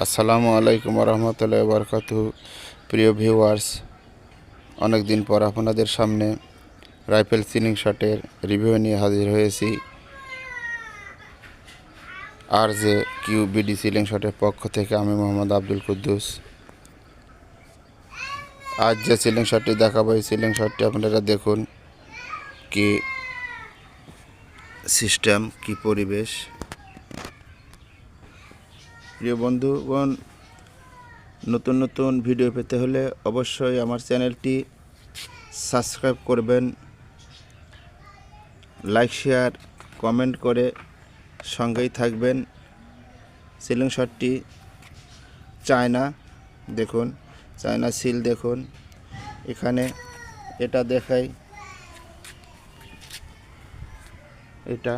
আসসালামু আলাইকুম রহমতুল্লাহ বরকাত প্রিয় ভিউয়ার্স অনেক দিন পর আপনাদের সামনে রাইফেল সিলিং শটের রিভিউ নিয়ে হাজির হয়েছি। আর যে কিউ বিডি সিলিং শটের পক্ষ থেকে আমি মোহাম্মদ আব্দুল কুদ্দুস। আজ যে সিলিং শটটি দেখাবো, এই সিলিং শটটি আপনারা দেখুন কি সিস্টেম কি পরিবেশ। প্রিয় বন্ধুগণ, নতুন নতুন ভিডিও পেতে হলে অবশ্যই আমার চ্যানেলটি সাবস্ক্রাইব করবেন, লাইক, শেয়ার, কমেন্ট করে সঙ্গেই থাকবেন। সিলিং শটটি চায়না, দেখুন, চায়না সিল, দেখুন। এখানে এটা দেখাই। এটা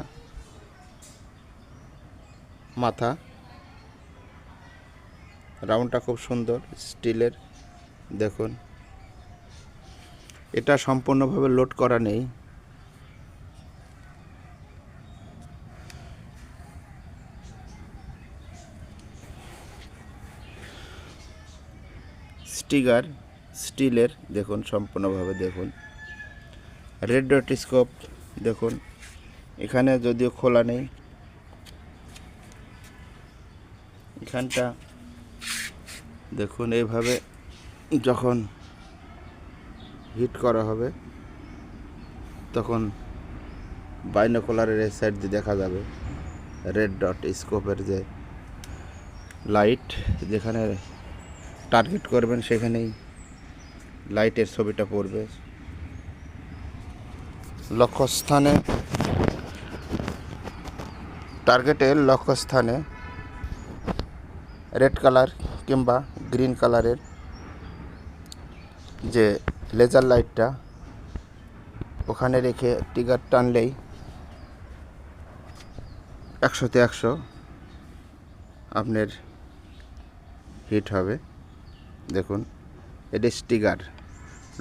মাথা। রাউন্ডটা খুব সুন্দর, স্টিলের, দেখুন। এটা সম্পূর্ণভাবে লোড করা নেই। স্টিগার, স্টিলের, দেখুন, সম্পূর্ণভাবে দেখুন। রেড ডট স্কোপ দেখুন। এখানে যদিও খোলা নেই। এখানটা দেখুন, এইভাবে যখন হিট করা হবে, তখন বাইনোকুলারের এই সাইড দিয়ে দেখা যাবে রেড ডট স্কোপের যে লাইট যেখানে টার্গেট করবেন সেখানেই লাইটের ছবিটা পড়বে। লক্ষ্যস্থানে টার্গেটের লক্ষ্যস্থানে রেড কালার কিংবা গ্রিন কালারের যে লেজার লাইটটা, ওখানে রেখে টিগার টানলেই একশোতে একশো আপনার হিট হবে। দেখুন এটা স্টিগার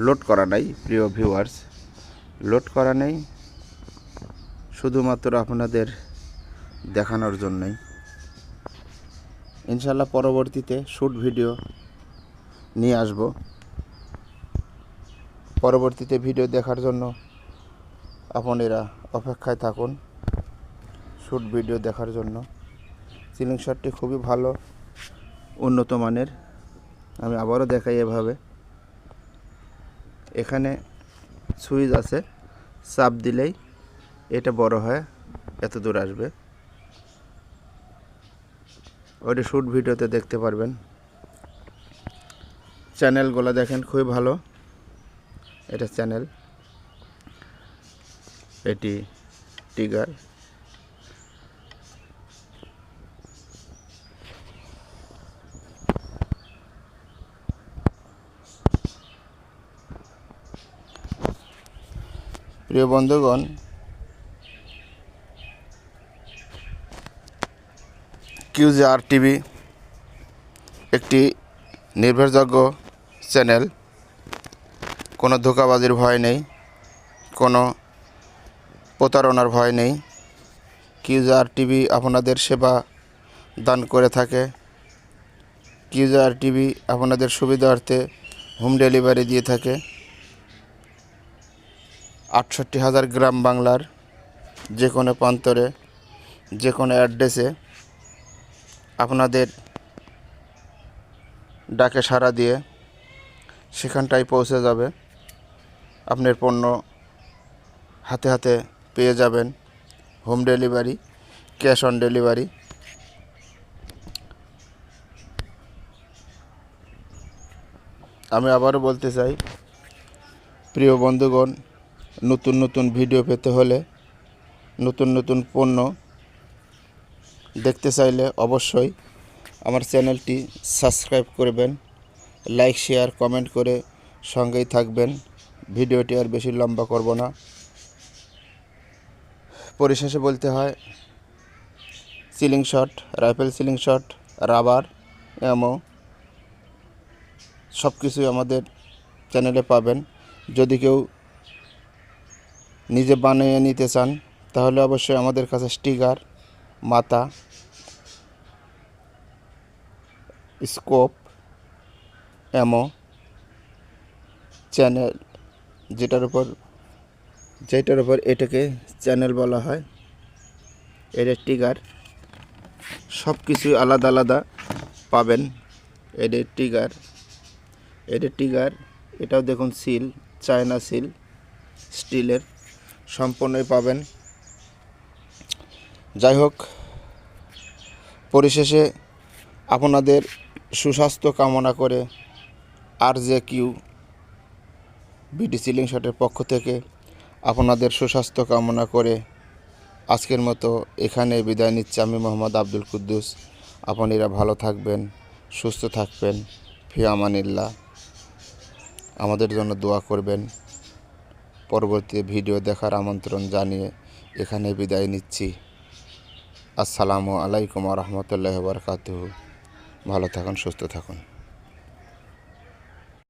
লোড করা নাই, প্রিয় ভিউয়ার্স। লোড করা নেই, শুধুমাত্র আপনাদের দেখানোর জন্যই। ইনশাল্লাহ পরবর্তীতে শ্যুট ভিডিও নিয়ে আসব। পরবর্তীতে ভিডিও দেখার জন্য আপনারা অপেক্ষায় থাকুন। শ্যুট ভিডিও দেখার জন্য। সিলিং শটটি খুবই ভালো, উন্নত মানের। আমি আবারও দেখাই এভাবে। এখানে সুইচ আছে, চাপ দিলেই এটা বড় হয়, এত দূর আসবে। ওইটা শ্যুট ভিডিওতে দেখতে পারবেন। চ্যানেলগুলো দেখেন, খুবই ভালো। এটা চ্যানেল। এটি টিগার প্রিয় বন্ধুগণ কিউজে আর টিভি, একটি নির্ভরযোগ্য চ্যানেল। কোনো ধোকাবাজির ভয় নেই, কোনো প্রতারণার ভয় নেই। কিউজে আর টিভি আপনাদের সেবা দান করে থাকে। কিউজে আর টিভি আপনাদের সুবিধার্থে হোম ডেলিভারি দিয়ে থাকে। আটষট্টি হাজার গ্রাম বাংলার যে কোনো প্রান্তরে, যে কোনো অ্যাড্রেসে আপনাদের ডাকে সাড়া দিয়ে সেখানটায় পৌঁছে যাবে। আপনার পণ্য হাতে হাতে পেয়ে যাবেন। Home delivery, cash on delivery. আমি আবারও বলতে চাই, প্রিয় বন্ধুগণ, নতুন নতুন ভিডিও পেতে হলে নতুন নতুন পণ্য দেখতে চাইলে অবশ্যই আমার চ্যানেলটি সাবস্ক্রাইব করবেন, লাইক, শেয়ার, কমেন্ট করে সঙ্গেই থাকবেন। ভিডিওটি আর বেশি লম্বা করব না। পরিশেষে বলতে হয়, ceiling shot, rifle ceiling shot, rubber ammo সব কিছুই আমাদের চ্যানেলে পাবেন। যদি কেউ নিজে বানিয়ে নিতে চান, তাহলে অবশ্যই আমাদের কাছে স্টিকার মাথা স্কোপ এমো চ্যানেল, যেটার উপর যেটার উপর এটাকে চ্যানেল বলা হয়। এটা টিগার সব কিছুই আলাদা আলাদা পাবেন। এটা টিগার এটা টিগার এটাও দেখুন সিল, চায়না সিল, স্টিলের। সম্পূর্ণই পাবেন। যাই হোক পরিশেষে আপনাদের সুস্বাস্থ্য কামনা করে আর জে কিউ বিটি সিলিং শটের পক্ষ থেকে আপনাদের সুস্বাস্থ্য কামনা করে আজকের মতো এখানে বিদায় নিচ্ছি আমি মোহাম্মদ আব্দুল কুদ্দুস। আপনারা ভালো থাকবেন, সুস্থ থাকবেন ফি আমানিল্লাহ আমাদের জন্য দোয়া করবেন। পরবর্তী ভিডিও দেখার আমন্ত্রণ জানিয়ে এখানে বিদায় নিচ্ছি। আসসালামু আলাইকুম রহমতুল্লাহ বরকাত ভালো থাকুন সুস্থ থাকুন।